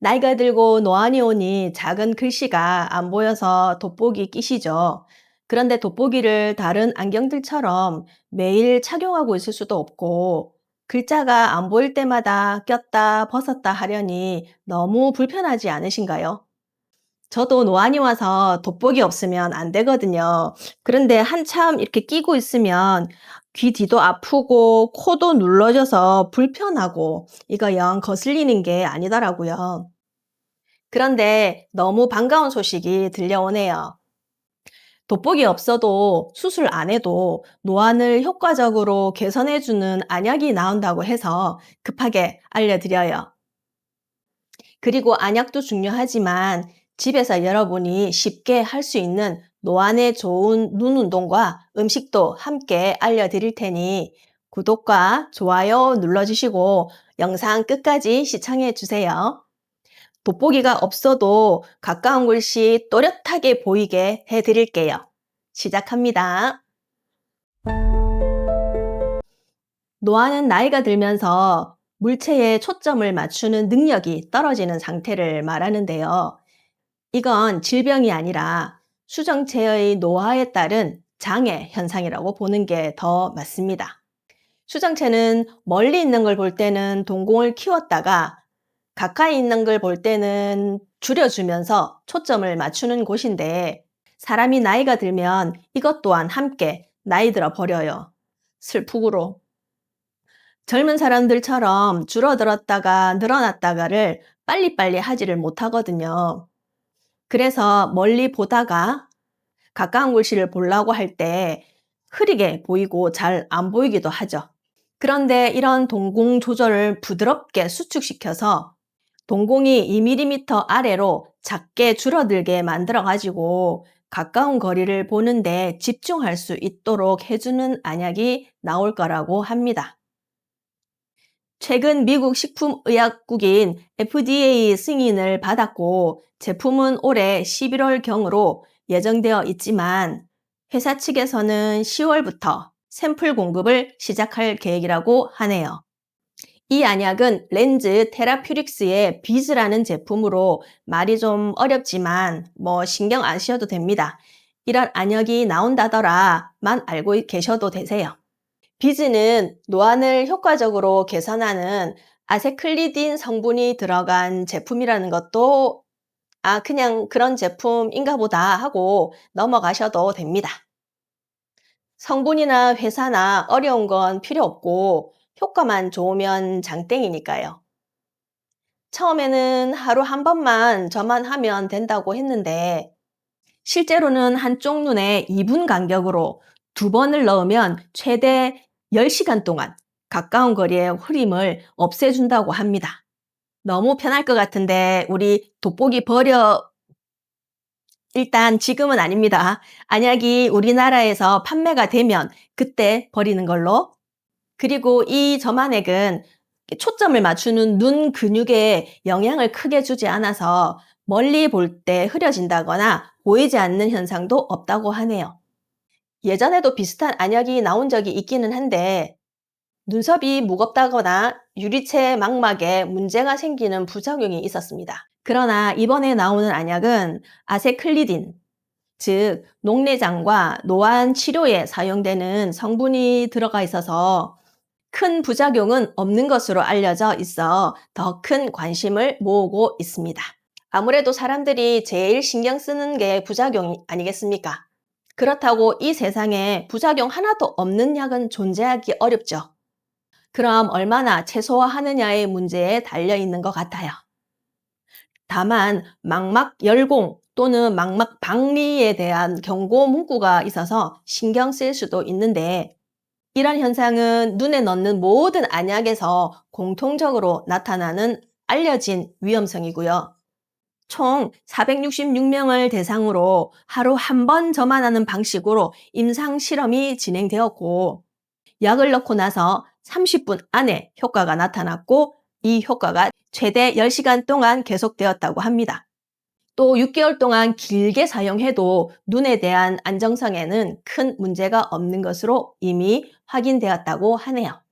나이가 들고 노안이 오니 작은 글씨가 안 보여서 돋보기 끼시죠. 그런데 돋보기를 다른 안경들처럼 매일 착용하고 있을 수도 없고, 글자가 안 보일 때마다 꼈다 벗었다 하려니 너무 불편하지 않으신가요? 저도 노안이 와서 돋보기 없으면 안 되거든요. 그런데 한참 이렇게 끼고 있으면 귀 뒤도 아프고 코도 눌러져서 불편하고 이거 영 거슬리는 게 아니더라고요. 그런데 너무 반가운 소식이 들려오네요. 돋보기 없어도 수술 안 해도 노안을 효과적으로 개선해주는 안약이 나온다고 해서 급하게 알려드려요. 그리고 안약도 중요하지만 집에서 여러분이 쉽게 할 수 있는 노안에 좋은 눈 운동과 음식도 함께 알려드릴 테니 구독과 좋아요 눌러주시고 영상 끝까지 시청해 주세요. 돋보기가 없어도 가까운 글씨 또렷하게 보이게 해드릴게요. 시작합니다. 노안은 나이가 들면서 물체에 초점을 맞추는 능력이 떨어지는 상태를 말하는데요. 이건 질병이 아니라 수정체의 노화에 따른 장애 현상이라고 보는 게 더 맞습니다. 수정체는 멀리 있는 걸 볼 때는 동공을 키웠다가 가까이 있는 걸 볼 때는 줄여주면서 초점을 맞추는 곳인데 사람이 나이가 들면 이것 또한 함께 나이 들어 버려요. 슬프구로. 젊은 사람들처럼 줄어들었다가 늘어났다가를 빨리빨리 하지를 못하거든요. 그래서 멀리 보다가 가까운 글씨를 보려고 할 때 흐리게 보이고 잘 안 보이기도 하죠. 그런데 이런 동공 조절을 부드럽게 수축시켜서 동공이 2mm 아래로 작게 줄어들게 만들어 가지고 가까운 거리를 보는데 집중할 수 있도록 해주는 안약이 나올 거라고 합니다. 최근 미국 식품의약국인 FDA 승인을 받았고 제품은 올해 11월경으로 예정되어 있지만 회사 측에서는 10월부터 샘플 공급을 시작할 계획이라고 하네요. 이 안약은 렌즈 테라퓨릭스의 비즈라는 제품으로 말이 좀 어렵지만 뭐 신경 안 쓰셔도 됩니다. 이런 안약이 나온다더라만 알고 계셔도 되세요. 비즈는 노안을 효과적으로 개선하는 아세클리딘 성분이 들어간 제품이라는 것도 아, 그냥 그런 제품인가 보다 하고 넘어가셔도 됩니다. 성분이나 회사나 어려운 건 필요 없고 효과만 좋으면 장땡이니까요. 처음에는 하루 한 번만 저만 하면 된다고 했는데 실제로는 한쪽 눈에 2분 간격으로 두 번을 넣으면 최대 10시간 동안 가까운 거리의 흐림을 없애준다고 합니다. 너무 편할 것 같은데 우리 돋보기 버려 일단 지금은 아닙니다. 안약이 우리나라에서 판매가 되면 그때 버리는 걸로. 그리고 이 점안액은 초점을 맞추는 눈 근육에 영향을 크게 주지 않아서 멀리 볼 때 흐려진다거나 보이지 않는 현상도 없다고 하네요. 예전에도 비슷한 안약이 나온 적이 있기는 한데 눈썹이 무겁다거나 유리체 망막에 문제가 생기는 부작용이 있었습니다. 그러나 이번에 나오는 안약은 아세클리딘, 즉 녹내장과 노안 치료에 사용되는 성분이 들어가 있어서 큰 부작용은 없는 것으로 알려져 있어 더 큰 관심을 모으고 있습니다. 아무래도 사람들이 제일 신경 쓰는 게 부작용 아니겠습니까? 그렇다고 이 세상에 부작용 하나도 없는 약은 존재하기 어렵죠. 그럼 얼마나 최소화하느냐의 문제에 달려 있는 것 같아요. 다만 망막 열공 또는 망막 박리에 대한 경고 문구가 있어서 신경 쓸 수도 있는데 이런 현상은 눈에 넣는 모든 안약에서 공통적으로 나타나는 알려진 위험성이고요. 총 466명을 대상으로 하루 한번 저만하는 방식으로 임상 실험이 진행되었고 약을 넣고 나서 30분 안에 효과가 나타났고 이 효과가 최대 10시간 동안 계속되었다고 합니다. 또 6개월 동안 길게 사용해도 눈에 대한 안정성에는 큰 문제가 없는 것으로 이미 확인되었다고 하네요.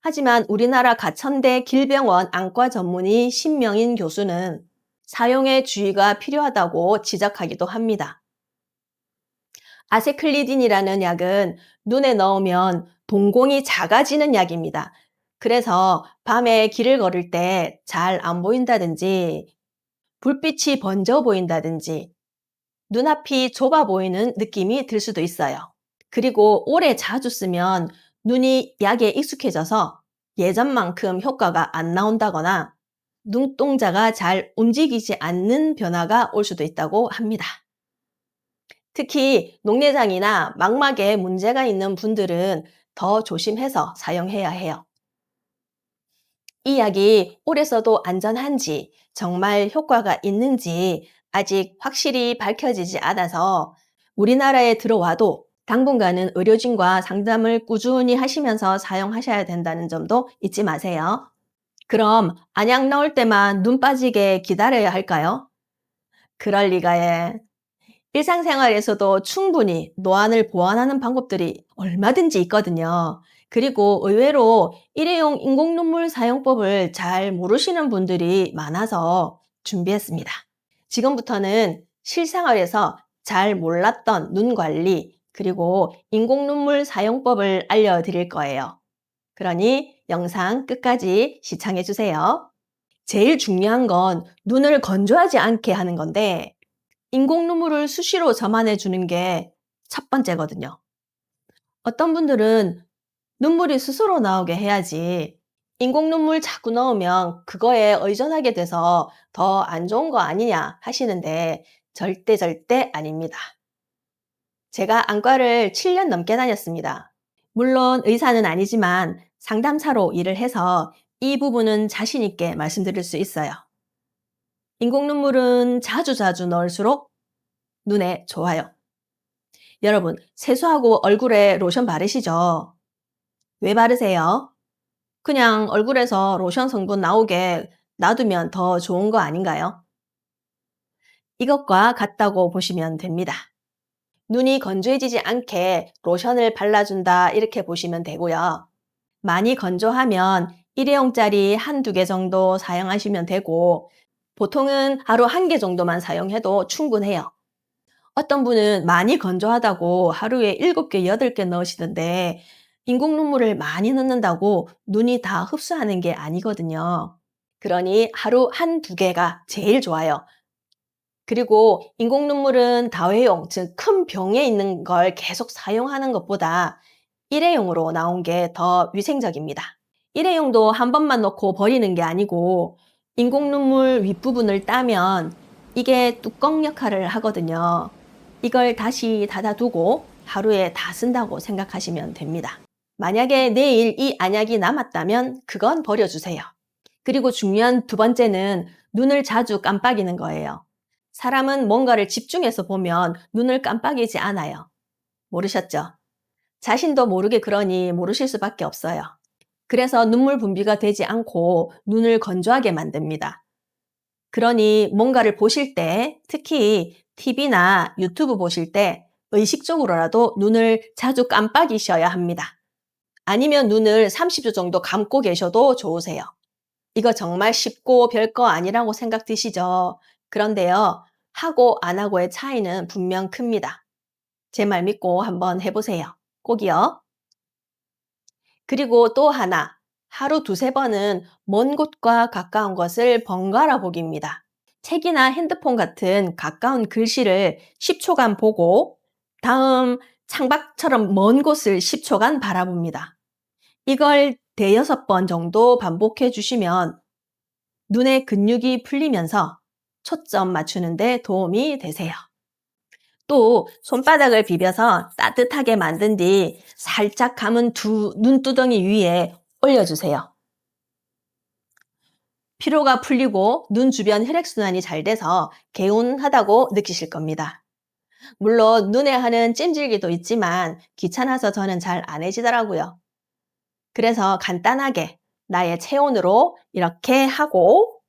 하지만 우리나라 가천대 길병원 안과 전문의 신명인 교수는 사용에 주의가 필요하다고 지적하기도 합니다. 아세클리딘이라는 약은 눈에 넣으면 동공이 작아지는 약입니다. 그래서 밤에 길을 걸을 때 잘 안 보인다든지 불빛이 번져 보인다든지 눈앞이 좁아 보이는 느낌이 들 수도 있어요. 그리고 오래 자주 쓰면 눈이 약에 익숙해져서 예전만큼 효과가 안 나온다거나 눈동자가 잘 움직이지 않는 변화가 올 수도 있다고 합니다. 특히 녹내장이나 망막에 문제가 있는 분들은 더 조심해서 사용해야 해요. 이 약이 오래 써도 안전한지 정말 효과가 있는지 아직 확실히 밝혀지지 않아서 우리나라에 들어와도 당분간은 의료진과 상담을 꾸준히 하시면서 사용하셔야 된다는 점도 잊지 마세요. 그럼 안약 나올 때만 눈 빠지게 기다려야 할까요? 그럴 리가에. 일상생활에서도 충분히 노안을 보완하는 방법들이 얼마든지 있거든요. 그리고 의외로 일회용 인공눈물 사용법을 잘 모르시는 분들이 많아서 준비했습니다. 지금부터는 실생활에서 잘 몰랐던 눈 관리, 그리고 인공눈물 사용법을 알려드릴 거예요. 그러니 영상 끝까지 시청해 주세요. 제일 중요한 건 눈을 건조하지 않게 하는 건데 인공 눈물을 수시로 점안해 주는 게 첫 번째거든요. 어떤 분들은 눈물이 스스로 나오게 해야지 인공 눈물 자꾸 넣으면 그거에 의존하게 돼서 더 안 좋은 거 아니냐 하시는데 절대 절대 아닙니다. 제가 안과를 7년 넘게 다녔습니다. 물론 의사는 아니지만 상담사로 일을 해서 이 부분은 자신 있게 말씀드릴 수 있어요. 인공 눈물은 자주자주 넣을수록 눈에 좋아요. 여러분, 세수하고 얼굴에 로션 바르시죠? 왜 바르세요? 그냥 얼굴에서 로션 성분 나오게 놔두면 더 좋은 거 아닌가요? 이것과 같다고 보시면 됩니다. 눈이 건조해지지 않게 로션을 발라준다 이렇게 보시면 되고요. 많이 건조하면 일회용짜리 한두 개 정도 사용하시면 되고 보통은 하루 한 개 정도만 사용해도 충분해요. 어떤 분은 많이 건조하다고 하루에 7개, 8개 넣으시던데 인공 눈물을 많이 넣는다고 눈이 다 흡수하는 게 아니거든요. 그러니 하루 한 두 개가 제일 좋아요. 그리고 인공 눈물은 다회용, 즉 큰 병에 있는 걸 계속 사용하는 것보다 일회용으로 나온 게 더 위생적입니다. 일회용도 한 번만 넣고 버리는 게 아니고 인공 눈물 윗부분을 따면 이게 뚜껑 역할을 하거든요. 이걸 다시 닫아두고 하루에 다 쓴다고 생각하시면 됩니다. 만약에 내일 이 안약이 남았다면 그건 버려주세요. 그리고 중요한 두 번째는 눈을 자주 깜빡이는 거예요. 사람은 뭔가를 집중해서 보면 눈을 깜빡이지 않아요. 모르셨죠? 자신도 모르게 그러니 모르실 수밖에 없어요. 그래서 눈물 분비가 되지 않고 눈을 건조하게 만듭니다. 그러니 뭔가를 보실 때, 특히 TV나 유튜브 보실 때 의식적으로라도 눈을 자주 깜빡이셔야 합니다. 아니면 눈을 30초 정도 감고 계셔도 좋으세요. 이거 정말 쉽고 별거 아니라고 생각 드시죠? 그런데요, 하고 안 하고의 차이는 분명 큽니다. 제 말 믿고 한번 해보세요. 꼭이요. 그리고 또 하나, 하루 두세 번은 먼 곳과 가까운 것을 번갈아 보기입니다. 책이나 핸드폰 같은 가까운 글씨를 10초간 보고 다음 창밖처럼 먼 곳을 10초간 바라봅니다. 이걸 대여섯 번 정도 반복해 주시면 눈의 근육이 풀리면서 초점 맞추는데 도움이 되세요. 또 손바닥을 비벼서 따뜻하게 만든 뒤 살짝 감은 두 눈두덩이 위에 올려주세요. 피로가 풀리고 눈 주변 혈액순환이 잘 돼서 개운하다고 느끼실 겁니다. 물론 눈에 하는 찜질기도 있지만 귀찮아서 저는 잘 안 해지더라고요. 그래서 간단하게 나의 체온으로 이렇게 하고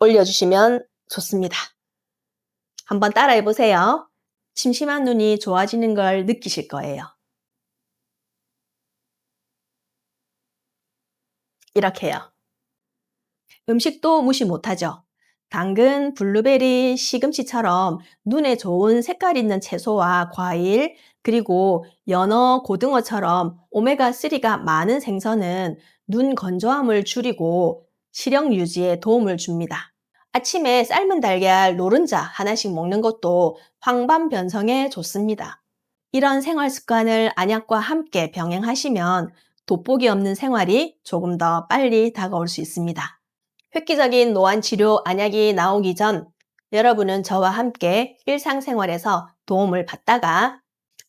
올려주시면 좋습니다. 한번 따라해 보세요. 심심한 눈이 좋아지는 걸 느끼실 거예요. 이렇게요. 음식도 무시 못하죠. 당근, 블루베리, 시금치처럼 눈에 좋은 색깔 있는 채소와 과일, 그리고 연어, 고등어처럼 오메가3가 많은 생선은 눈 건조함을 줄이고 시력 유지에 도움을 줍니다. 아침에 삶은 달걀, 노른자 하나씩 먹는 것도 황반 변성에 좋습니다. 이런 생활 습관을 안약과 함께 병행하시면 돋보기 없는 생활이 조금 더 빨리 다가올 수 있습니다. 획기적인 노안 치료 안약이 나오기 전 여러분은 저와 함께 일상생활에서 도움을 받다가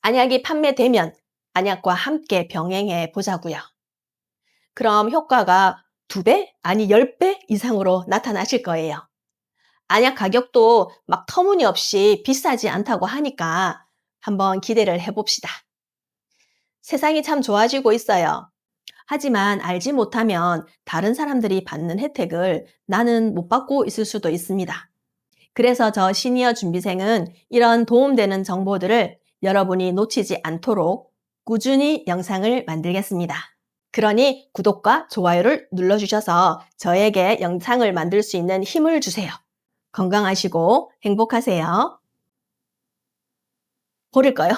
안약이 판매되면 안약과 함께 병행해 보자고요. 그럼 효과가 2배 아니 10배 이상으로 나타나실 거예요. 안약 가격도 막 터무니없이 비싸지 않다고 하니까 한번 기대를 해봅시다. 세상이 참 좋아지고 있어요. 하지만 알지 못하면 다른 사람들이 받는 혜택을 나는 못 받고 있을 수도 있습니다. 그래서 저 시니어 준비생은 이런 도움되는 정보들을 여러분이 놓치지 않도록 꾸준히 영상을 만들겠습니다. 그러니 구독과 좋아요를 눌러주셔서 저에게 영상을 만들 수 있는 힘을 주세요. 건강하시고 행복하세요. 버릴까요?